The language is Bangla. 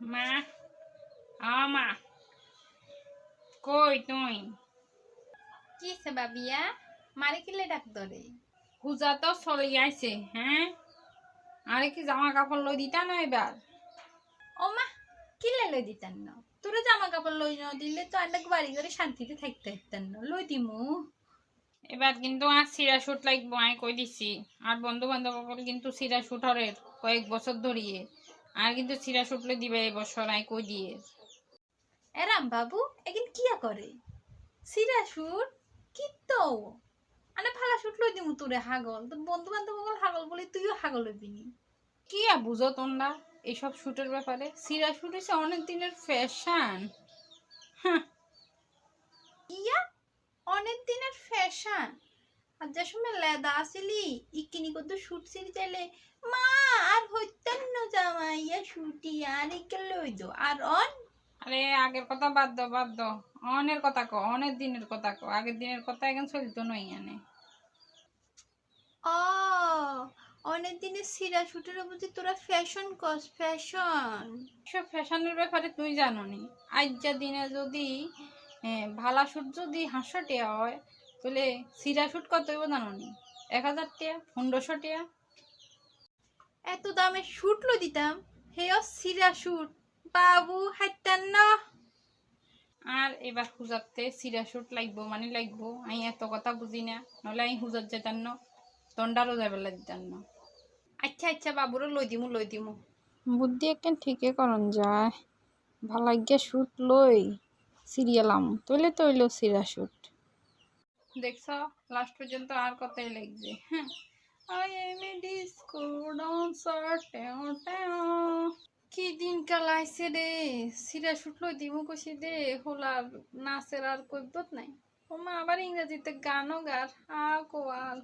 মা আ মা। কই তুই? কি সে বাবিয়া মারে কিলে ডাক ধরে পূজা তো চলে আইছে হ্যাঁ? আরে কি জামা কাপড় লই দিতা না এবার ও মা কিলে লই দিতেন না? তোরা জামা কাপড় লই না দিলে তো আন্ডা বাড়ি করে শান্তিতে থাকতে পারতেন না। লই দিমু। এবার কিন্তু আর সিরা শুট লাগবো আমি কই দিছি। আর বন্ধু বান্ধব কিন্তু সিরা শুট হরের কয়েক বছর ধরিয়ে। আর কিন্তু সিরা শুটলে দিবে এই বছর আমি কই দিয়ে। এরাম বাবু এগিন কিয়া করে? সিরা সুর কি তো? আনে ফালা শুট লই দিমু তোরে হাগল। তোর বন্ধু বান্ধব হাগল বলে তুইও হাগল নি। কি আর বুঝো তোমরা? এইসব শুটের ব্যাপারে। সিরা শুট হচ্ছে অনেক দিনের ফ্যাশন। ইয়া? অনেক দিনের ফ্যাশন? আর যে সময় লেদা আসিলি ইকিনি কত শুট সিরি চাইলে মা আর হইতেন না শুটি আর ইকে লই দো আর অন? আরে আগের কথা বাদ দাও বাদ দাও। অনের কথা কো অনেক দিনের কথা কো আগের দিনের কথা এখন চলতো নই আনে ও অনেক দিনের সিরা শুটের বুঝি তোরা ফ্যাশন কস ফ্যাশন সব ফ্যাশনের ব্যাপারে তুই জানো নি আজ দিনে যদি ভালা শুট যদি হাঁসশো টিয়া হয় তাহলে সিরা শুট কত হইব জানো নি এক হাজার টিয়া পনেরোশো টিয়া। এত দামে শুট লো দিতাম? হেও সিরা শুট বাবু হাইতেন না। আর এবার হুজাতে সিরা শুট লাগবো মানে লাগবো আমি এত কথা বুঝি না নলে আমি হুজাত যেতাম না দণ্ডারও যাবে লাগতাম না। আচ্ছা আচ্ছা বাবুরও লই দিমু লই দিমু। বুদ্ধি একখান ঠিকই করন যায়। ভালাগ্যে শুট লই সিরিয়ালাম তৈলে তৈল সিরা শুট দেখছ লাস্ট পর্যন্ত আর কথাই লাগছে হ্যাঁ? আই এম এ ডিস্কো টেও কি দিন কালাইছে রে? সিরা শুটলো, দিমু কষি দে হোলার নাচের আর কৈবত নাই। ও মা, আবার ইংরেজিতে গানও গার। আ কোয়াল